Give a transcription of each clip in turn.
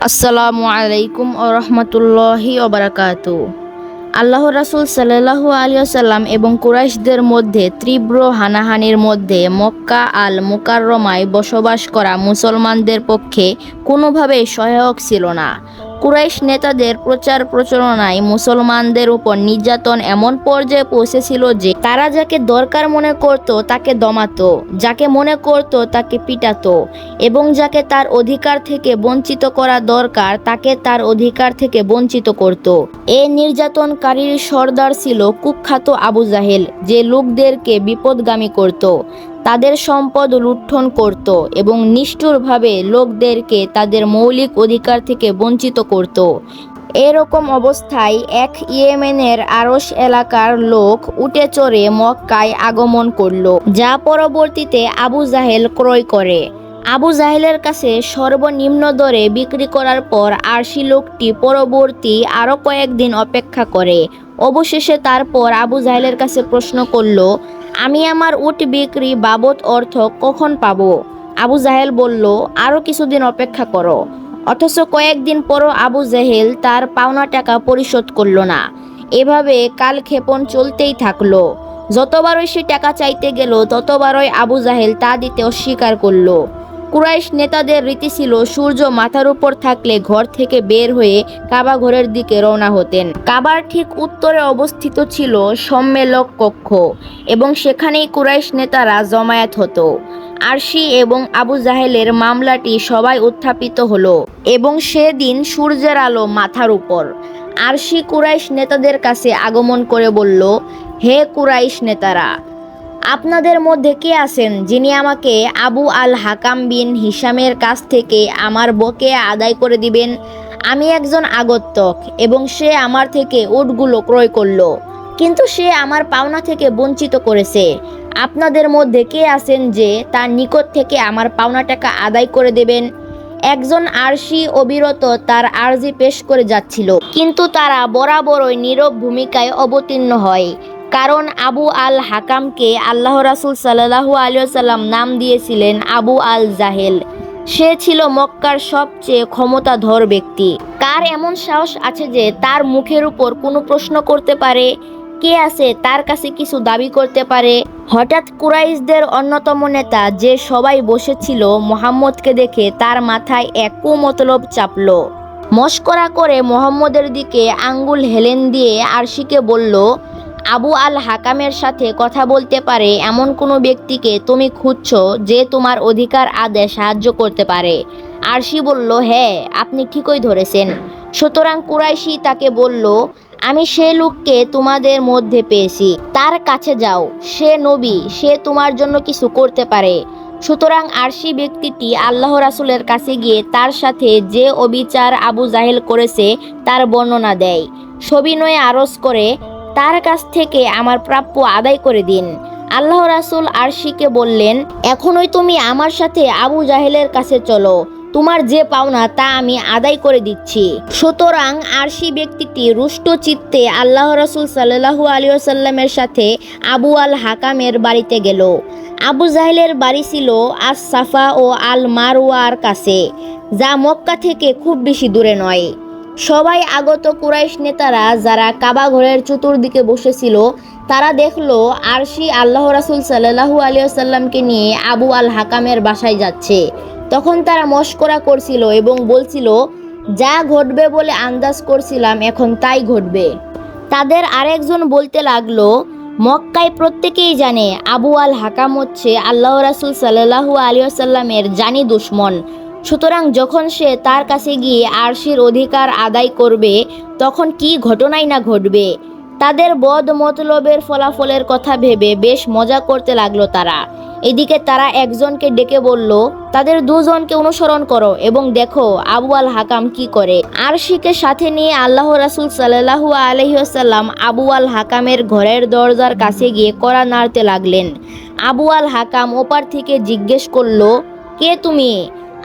আসসালামু আলাইকুম ও রহমতুল্লাহি ওবরাকাত আল্লাহ রাসুল সাল্লাহু আলিয়াল্লাম এবং কুরাইশদের মধ্যে তীব্র হানাহানির মধ্যে মক্কা আল মুকাররমায় বসবাস করা মুসলমানদের পক্ষে কোনোভাবেই সহায়ক ছিল না। কুরাইশ নেতাদের প্রচার প্রচারণায় মুসলমানদের উপর নির্যাতন এমন পর্যায়ে পৌঁছেছিল যে তারা যাকে দরকার মনে করত তাকে দমাতো, যাকে মনে করত তাকে পিটাতো এবং যাকে তার অধিকার থেকে বঞ্চিত করা দরকার তাকে তার অধিকার থেকে বঞ্চিত করত। এ নির্যাতনকারীর সর্দার ছিল কুখ্যাত আবু জাহেল, যে লোকদেরকে বিপদগামী করত। তাদের সম্পদ লুণ্ঠন করত এবং নিষ্ঠুরভাবে লোকদেরকে তাদের মৌলিক অধিকার থেকে বঞ্চিত করত। এরকম অবস্থায় এক ইয়েমেনের আরস এলাকার লোক উঠে চড়ে মক্কায় আগমন করল, যা পরবর্তীতে আবু জাহেল ক্রয় করে। আবু জাহেলের কাছে সর্বনিম্ন দরে বিক্রি করার পর আরশি লোকটি পরবর্তী আরও কয়েকদিন অপেক্ষা করে। অবশেষে তারপর আবু জাহেলের কাছে প্রশ্ন করল আমি আমার উট বিক্রি বাবদ অর্থ কখন পাবো? আবু জাহেল বলল আরও কিছুদিন অপেক্ষা করো। অথচ কয়েকদিন পরও আবু জাহেল তার পাওনা টাকা পরিশোধ করল না। এভাবে কাল ক্ষেপণ চলতেই থাকল। যতবারই সে টাকা চাইতে গেল, ততবারই আবু জাহেল তা দিতে অস্বীকার করল। কুরাইশ নেতাদের রীতি ছিল, সূর্য মাথার উপর থাকলে ঘর থেকে বের হয়ে কাবা ঘরের দিকে রওনা হতেন। কাবার ঠিক উত্তরে অবস্থিত ছিল সম্মেলক কক্ষ এবং সেখানেই কুরাইশ নেতারা জমায়েত হতো। আরশি এবং আবু জাহেলের মামলাটি সবাই উত্থাপিত হলো এবং সেদিন সূর্যের আলো মাথার উপর। আরশি কুরাইশ নেতাদের কাছে আগমন করে বলল, হে কুরাইশ নেতারা আপনাদের মধ্যে কে আছেন যিনি আমাকে আবু আল হাকাম বিন হিসামের কাছ থেকে আমার বকে আদায় করে দিবেন? আমি একজন আগত্যক, এবং সে আমার থেকে উটগুলো ক্রয় করল, কিন্তু সে আমার পাওনা থেকে বঞ্চিত করেছে। আপনাদের মধ্যে কে আছেন যে তার নিকট থেকে আমার পাওনা টাকা আদায় করে দেবেন? একজন আরশি অবিরত তার আর্জি পেশ করে যাচ্ছিল, কিন্তু তারা বরাবরই নীরব ভূমিকায় অবতীর্ণ হয়। কারণ আবু আল হাকামকে আল্লাহ রাসুল সাল্লাহু আলিয়াল্লাম নাম দিয়েছিলেন আবু আল জাহেল। সে ছিল মক্কার সবচেয়ে ক্ষমতাধর ব্যক্তি। কার এমন সাহস আছে যে তার মুখের উপর কোনো প্রশ্ন করতে পারে, কে আছে তার কাছে কিছু দাবি করতে পারে? হঠাৎ কুরাইশদের অন্যতম নেতা যে সবাই বসেছিল মোহাম্মদকে দেখে তার মাথায় এক কুমতলব চাপলো। মস্করা করে মোহাম্মদের দিকে আঙ্গুল হেলেন দিয়ে আরশিকে বলল আবু আল হাকামের সাথে কথা বলতে পারে এমন কোনো ব্যক্তিকে তুমি খুঁজছো যে তোমার অধিকার আদেশ সাহায্য করতে পারে। আরশি বলল হ্যাঁ আপনি ঠিকই ধরেছেন। সুতরাং কুরাইশি তাকে বলল, আমি সে লোককে তোমাদের মধ্যে পেয়েছি। তার কাছে যাও। সে নবী, সে তোমার জন্য কিছু করতে পারে। সুতরাং আরশি ব্যক্তিটি আল্লাহ রাসুলের কাছে গিয়ে তার সাথে যে অবিচার আবু জাহেল করেছে তার বর্ণনা দেয়। সবিনয়ে আরজ করে তার কাছ থেকে আমার প্রাপ্য আদায় করে দিন। আল্লাহ রাসুল আরশিকে বললেন, এখনই তুমি আমার সাথে আবু জাহেলের কাছে চলো। তোমার যে পাওনা তা আমি আদায় করে দিচ্ছি। সুতরাং আরশি ব্যক্তিটি রুষ্ট চিত্তে আল্লাহ রসুল সাল্লাহু আলিয়াল্লামের সাথে আবু আল হাকামের বাড়িতে গেল। আবু জাহেলের বাড়ি ছিল আস সাফা ও আল মারওয়ার কাছে, যা মক্কা থেকে খুব বেশি দূরে নয়। সবাই আগত কুরাইশ নেতারা যারা কাবা ঘরের চতুর্দিকে বসেছিল, তারা দেখল আরশি আল্লাহ রাসুল সাল্লাহু আলিয়াল্লামকে নিয়ে আবু আল হাকামের বাসায় যাচ্ছে। তখন তারা মস্করা করছিল এবং বলছিল, যা ঘটবে বলে আন্দাজ করছিলাম, এখন তাই ঘটবে। তাদের আরেকজন বলতে লাগল, মক্কায় প্রত্যেকেই জানে আবু আল হাকাম হচ্ছে আল্লাহ রাসুল সাল্লাহু আলিয়াল্লামের জানি দুশ্মন। সুতরাং যখন সে তার কাছে গিয়ে আরশির অধিকার আদায় করবে, তখন কি ঘটনাই না ঘটবে? তাদের বদ মতলবের ফলাফলের কথা ভেবে বেশ মজা করতে লাগল তারা। এদিকে তারা একজনকে ডেকে বলল, তাদের দুজনকে অনুসরণ করো এবং দেখো আবু আল হাকাম কি করে। আরশিকে সাথে নিয়ে আল্লাহ রাসুল সাল্লাহু আলহিহাল্লাম আবু আল হাকামের ঘরের দরজার কাছে গিয়ে কড়া নাড়তে লাগলেন। আবু আল হাকাম ওপার থেকে জিজ্ঞেস করল, কে তুমি?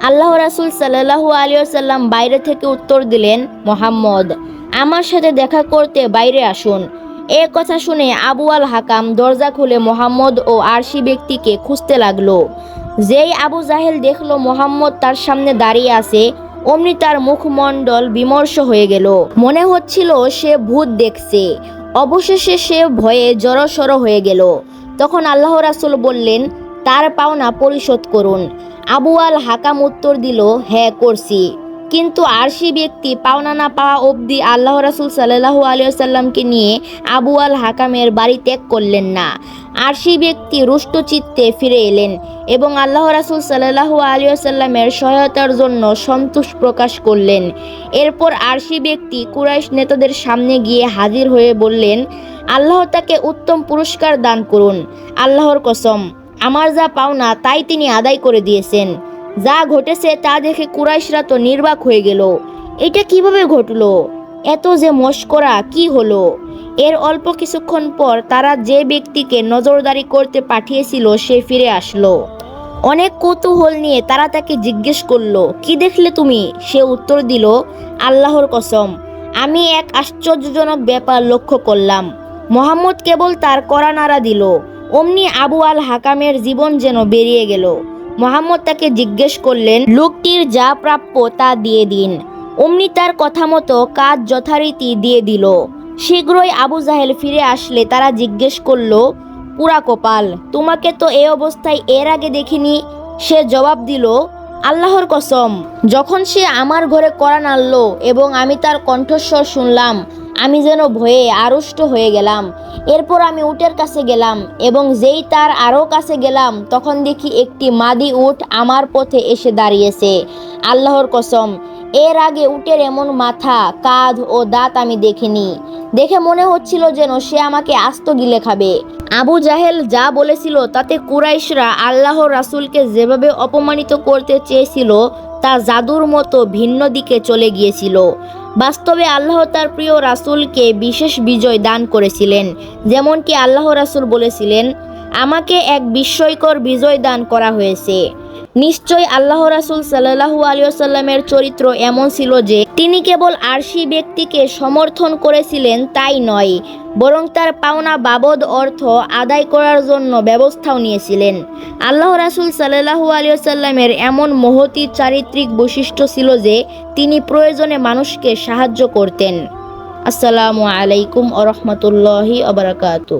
আল্লাহ রাসুল সাল্লাহু আলিয়াল্লাম বাইরে থেকে উত্তর দিলেন, মোহাম্মদ, আমার সাথে দেখা করতে বাইরে আসুন। এ কথা শুনে আবু আল হাকাম দরজা খুলে মোহাম্মদ ও আরশি ব্যক্তিকে খুঁজতে লাগল। যেই আবু জাহেল দেখল মোহাম্মদ তার সামনে দাঁড়িয়ে আছে, অমনি তার মুখমণ্ডল বিমর্ষ হয়ে গেল। মনে হচ্ছিল সে ভূত দেখছে। অবশেষে সে ভয়ে জড়সড় হয়ে গেল। তখন আল্লাহ রাসুল বললেন, তার পাওনা পরিশোধ করুন। আবু আল হাকাম উত্তর দিল হ্যাঁ করছি। কিন্তু আরশি ব্যক্তি পাওনা না পাওয়া অবধি আল্লাহ রাসুল সাল্লাহু আলিয়াল্লামকে নিয়ে আবু আল হাকামের বাড়ি ত্যাগ করলেন না। আরশি ব্যক্তি রুষ্ট চিত্তে ফিরে এলেন এবং আল্লাহ রাসুল সাল্লাহু আলিয়াল্লামের সহায়তার জন্য সন্তোষ প্রকাশ করলেন। এরপর আরশি ব্যক্তি কুরাইশ নেতাদের সামনে গিয়ে হাজির হয়ে বললেন, আল্লাহ তাকে উত্তম পুরস্কার দান করুন। আল্লাহর কসম। আমার যা পাওনা তাই তিনি আদায় করে দিয়েছেন। যা ঘটেছে তা দেখে কুরাইশরা তো নির্বাক হয়ে গেল। এটা কীভাবে ঘটলো? এত যে মস্করা, কি হলো? এর অল্প কিছুক্ষণ পর তারা যে ব্যক্তিকে নজরদারি করতে পাঠিয়েছিল সে ফিরে আসলো। অনেক কৌতূহল নিয়ে তারা তাকে জিজ্ঞেস করল, কি দেখলে তুমি? সে উত্তর দিল, আল্লাহর কসম, আমি এক আশ্চর্যজনক ব্যাপার লক্ষ্য করলাম। মোহাম্মদ কেবল তার কড়া নাড়া দিল। অমনি আবু আল হাকামের জীবন যেন বেরিয়ে গেল। মোহাম্মদ তাকে জিজ্ঞেস করলেন, লোকটির যা প্রাপ্য তা দিয়ে দিন। অমনি তার কথা মতো কাজ যথারীতি দিয়ে দিল। শীঘ্রই আবু জাহেল ফিরে আসলে তারা জিজ্ঞেস করল, পুরা কপাল, তোমাকে তো এই অবস্থায় এর আগে দেখিনি? সে জবাব দিল, আল্লাহর কসম, যখন সে আমার ঘরে করা নাড়ল এবং আমি তার কণ্ঠস্বর শুনলাম আমি যেন ভয়ে আড়ষ্ট হয়ে গেলাম। এরপর আমি উটের কাছে গেলাম এবং যেই তার আরও কাছে গেলাম, তখন দেখি একটি মাদি উট আমার পথে এসে দাঁড়িয়েছে। আল্লাহর কসম, এর আগে উটের এমন মাথা, কাঁধ ও দাঁত আমি দেখিনি। দেখে মনে হচ্ছিল যেন সে আমাকে আস্ত গিলে খাবে। আবু জাহেল যা বলেছিল তাতে কুরাইশরা আল্লাহ রাসূলকে যেভাবে অপমানিত করতে চেয়েছিল, তা জাদুর মতো ভিন্ন দিকে চলে গিয়েছিল। বাস্তবে আল্লাহ তার প্রিয় রাসুলকে বিশেষ বিজয় দান করেছিলেন, যেমনটি আল্লাহ রাসুল বলেছিলেন, আমাকে এক বিস্ময়কর বিজয় দান করা হয়েছে। নিশ্চয় আল্লাহ রাসুল সাল্লাহু আলিয়াল্লামের চরিত্র এমন ছিল যে তিনি কেবল আরশি ব্যক্তিকে সমর্থন করেছিলেন তাই নয়, বরং তার পাওনা বাবদ অর্থ আদায় করার জন্য ব্যবস্থাও নিয়েছিলেন। আল্লাহ রাসুল সাল্লাহু আলিয়াল্লামের এমন মহতি চারিত্রিক বৈশিষ্ট্য ছিল যে তিনি প্রয়োজনে মানুষকে সাহায্য করতেন। আসসালামু আলাইকুম আ রহমতুল্লাহি আবরাকাতু